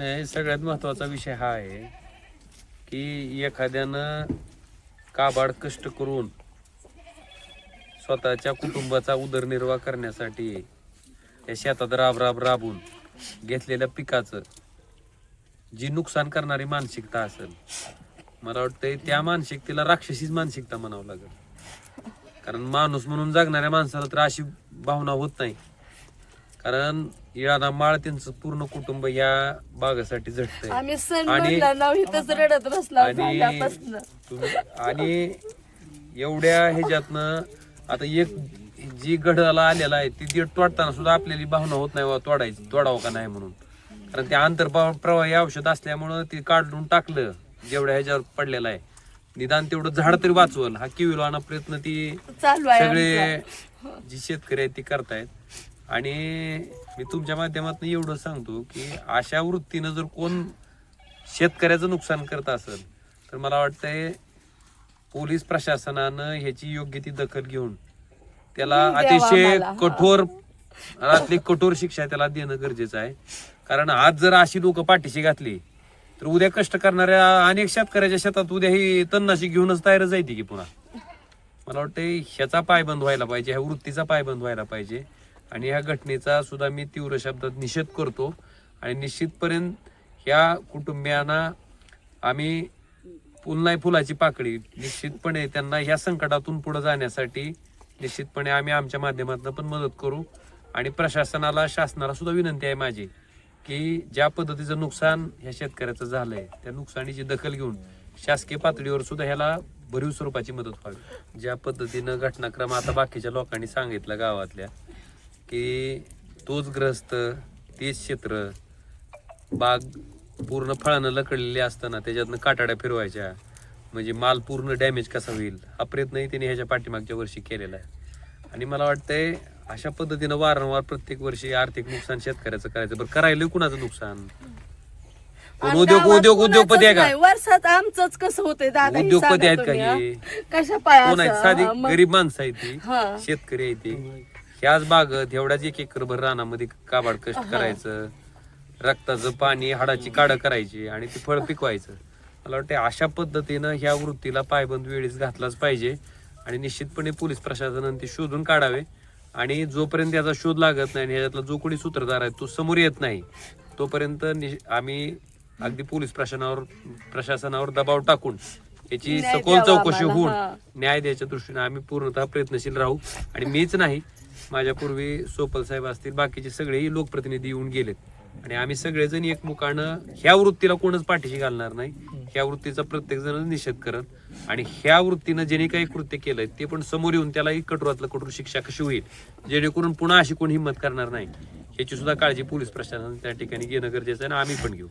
आणि सगळ्यात महत्त्वाचा विषय हा आहे की एखाद्यानं काबाड कष्ट करून स्वतःच्या कुटुंबाचा उदरनिर्वाह करण्यासाठी त्या शेतात राब राब राबून घेतलेल्या पिकाचं जी नुकसान करणारी मानसिकता असेल मला वाटतंय त्या मानसिकतेला राक्षसीच मानसिकता म्हणावं लागेल. कारण माणूस म्हणून जगणाऱ्या माणसाला तर अशी भावना होत नाही. कारण इळाना माळ त्यांचं पूर्ण कुटुंब या बागासाठी आम्ही सण आणि- म्हणला नाव इथंच रडत बसला आणि झाल्यापासनं तुम्ही- आणि एवढ्या ह्याच्यातनं आता एक जी गडाला आलेला आहे ती दीड तोडताना सुद्धा आपल्याला भावना होत नाही बा तोडायची तोडावं का नाही म्हणून. कारण ते आंतरप्रवाही औषध असल्यामुळं ते काढून टाकलं जेवढ्या ह्याच्यावर पडलेलं आहे. निदान तेवढं झाड तरी वाचवल. हा किविलवाना प्रयत्न ती चालू आहे सगळे आमचा. जी शेतकरी आहेत ती करतायत. आणि मी तुमच्या माध्यमातून एवढं सांगतो की अशा वृत्तीनं जर कोण शेतकऱ्याचं नुकसान करत असेल तर मला वाटतंय पोलीस प्रशासनानं ह्याची योग्य ती दखल घेऊन त्याला अतिशय. कठोर रातली कठोर शिक्षा त्याला देणं गरजेचं आहे. कारण आज जर अशी लोक पाठीशी घातली तर उद्या कष्ट करणाऱ्या अनेक शेतकऱ्याच्या शेतात उद्या ही तन्नाशी घेऊनच तयार जायती की पुन्हा. मला वाटतं ह्याचा पायबंद व्हायला पाहिजे ह्या वृत्तीचा पायबंद व्हायला पाहिजे. आणि ह्या घटनेचा सुद्धा मी तीव्र शब्दात निषेध करतो. आणि निश्चितपर्यंत ह्या कुटुंबियांना आम्ही पुन्हा फुलाची पाकळी. निश्चितपणे त्यांना ह्या संकटातून पुढे जाण्यासाठी निश्चितपणे आम्ही आमच्या माध्यमातून पण मदत करू. आणि प्रशासनाला शासनाला सुद्धा विनंती आहे माझी की ज्या पद्धतीचं नुकसान ह्या शेतकऱ्याचं झालंय त्या नुकसानीची दखल घेऊन शासकीय पातळीवर सुद्धा ह्याला भरीव स्वरूपाची मदत व्हावी. ज्या पद्धतीनं घटनाक्रम आता बाकीच्या लोकांनी सांगितलं गावातल्या की तोच ग्रस्त तेच क्षेत्र बाग पूर्ण फळानं लकडलेली असताना त्याच्यातनं काटाड्या फिरवायच्या. म्हणजे माल पूर्ण डॅमेज कसा होईल? हा प्रयत्नही त्यांनी ह्याच्या पाठीमागच्या वर्षी केलेला आहे. आणि मला वाटतंय अशा पद्धतीनं वारंवार प्रत्येक वर्षी आर्थिक नुकसान शेतकऱ्याचं करायचं. बरं करायला कुणाचं नुकसान? उद्योग उद्योग उद्योगपती आहे का. वर्षात आमचंच कसं होतंय दादा उद्योगपती आहेत का हे? कशा पाय कोण आहेत? साधी गरीब माणसं आहेत ती. शेतकरी आहे ती. ह्याच बागत एवढ्याच एक एकर भर रानामध्ये काबाड कष्ट करायचं. रक्ताचं पाणी हाडाची काढ करायची आणि ती फळ पिकवायचं. मला वाटतं अशा पद्धतीनं ह्या वृत्तीला पायबंद वेळीच घातलाच पाहिजे आणि निश्चितपणे पोलीस प्रशासनाने ते शोधून काढावे. आणि जोपर्यंत याचा शोध लागत नाही आणि ह्याच्यातला जो कोणी सूत्रधार आहे तो समोर येत नाही तोपर्यंत आम्ही अगदी पोलीस प्रशासनावर प्रशासनावर दबाव टाकून याची सखोल चौकशी होऊन. न्याय द्यायच्या दृष्टीने आम्ही पूर्णतः प्रयत्नशील राहू. आणि मीच नाही माझ्यापूर्वी सोपल साहेब असतील बाकीचे सगळेही लोकप्रतिनिधी येऊन गेलेत. आणि आम्ही सगळेजण एकमुखानं ह्या वृत्तीला कोणच पाठीशी घालणार नाही. ह्या वृत्तीचा प्रत्येक जण निषेध करत आणि ह्या वृत्तीनं ज्यांनी काही कृत्य केलंय ते पण समोर येऊन त्यालाही कठोरातलं कठोर शिक्षा कशी होईल जेणेकरून पुन्हा अशी कोणी हिंमत करणार नाही. याची सुद्धा काळजी पोलीस प्रशासनाने त्या ठिकाणी घेणं गरजेचं आहे आणि आम्ही पण घेऊ.